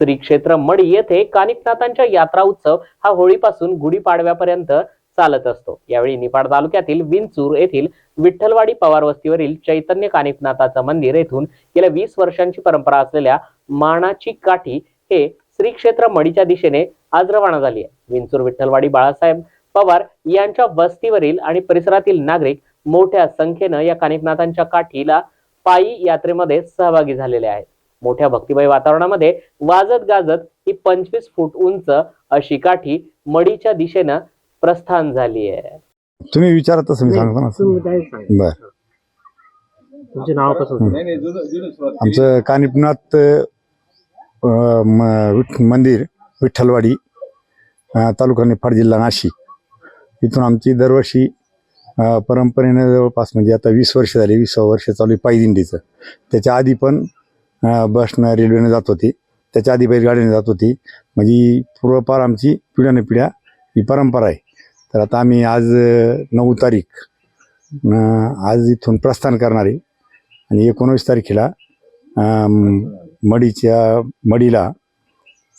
श्री क्षेत्र मडी येथे कानिकनाथांच्या यात्रा उत्सव हा होळीपासून गुढीपाडव्यापर्यंत चालत असतो. यावेळी निपाड तालुक्यातील विंचूर येथील विठ्ठलवाडी पवार वस्तीवरील चैतन्य कानिकनाथाचं मंदिर येथून गेल्या वीस वर्षांची परंपरा असलेल्या मानाची काठी हे श्री क्षेत्र मडीच्या दिशेने आज रवाना झाली आहे. विंचूर विठ्ठलवाडी बाळासाहेब पवार यांच्या वस्तीवरील आणि परिसरातील नागरिक मोठ्या संख्येनं या कानिकनाथांच्या काठीला पायी यात्रेमध्ये सहभागी झालेले आहेत. मोठ्या भक्तिमय वातावरणामध्ये वाजत गाजत ही पंचवीस फूट उंच अशी काठी मडीच्या दिशेनं प्रस्थान झाली आहे तुम्ही विचारत तसं मी सांगतो ना. बर. तुमचे नाव कसं आमचं कानिपनाथ मंदिर विठ्ठलवाडी तालुका निफाड जिल्हा नाशिक. इथून आमची दरवर्षी परंपरेने जवळपास म्हणजे आता वीस वर्ष झाली वीस वर्ष चालू आहे पायी दिंडीचं त्याच्या आधी पण बसनं रेल्वेनं जात होती. त्याच्या आधी बैलगाडीने जात होती. म्हणजे पूर्वपार आमची पिढ्याने पिढ्या ही परंपरा आहे. तर आता आम्ही आज नऊ तारीख आज इथून प्रस्थान करणार आहे. आणि एकोणवीस तारखेला मडीच्या मडीला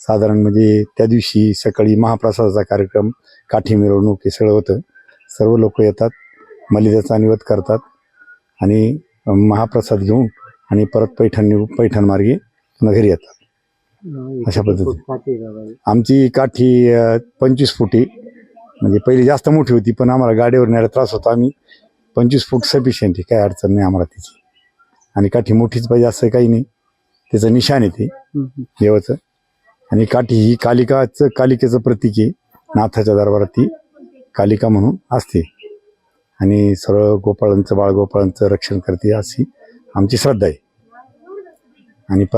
साधारण म्हणजे त्या दिवशी सकाळी महाप्रसादाचा कार्यक्रम काठी मिरवणूक हे सगळं होतं. सर्व लोक येतात मलिदाचा निवत करतात आणि महाप्रसाद घेऊन आणि परत पैठण पैठण मार्गे पुन्हा घरी येतात. अशा पद्धतीने. आमची काठी पंचवीस फुटी म्हणजे पहिली जास्त मोठी होती पण आम्हाला गाडीवर न्यायला त्रास होता आम्ही. पंचवीस फूट सफिशियंट आहे काही अडचण नाही आम्हाला त्याची. आणि काठी मोठीच पाहिजे असं काही नाही. त्याचं निशाण आहे ते देवाचं. आणि काठी ही कालिकाचं कालिकेचं प्रतीक आहे नाथाच्या दरबारात ती कालिका म्हणून असते. आणि सर्व गोपाळांचं बाळगोपाळांचं रक्षण करते अशी आमची श्रद्धा आहे. आणि परत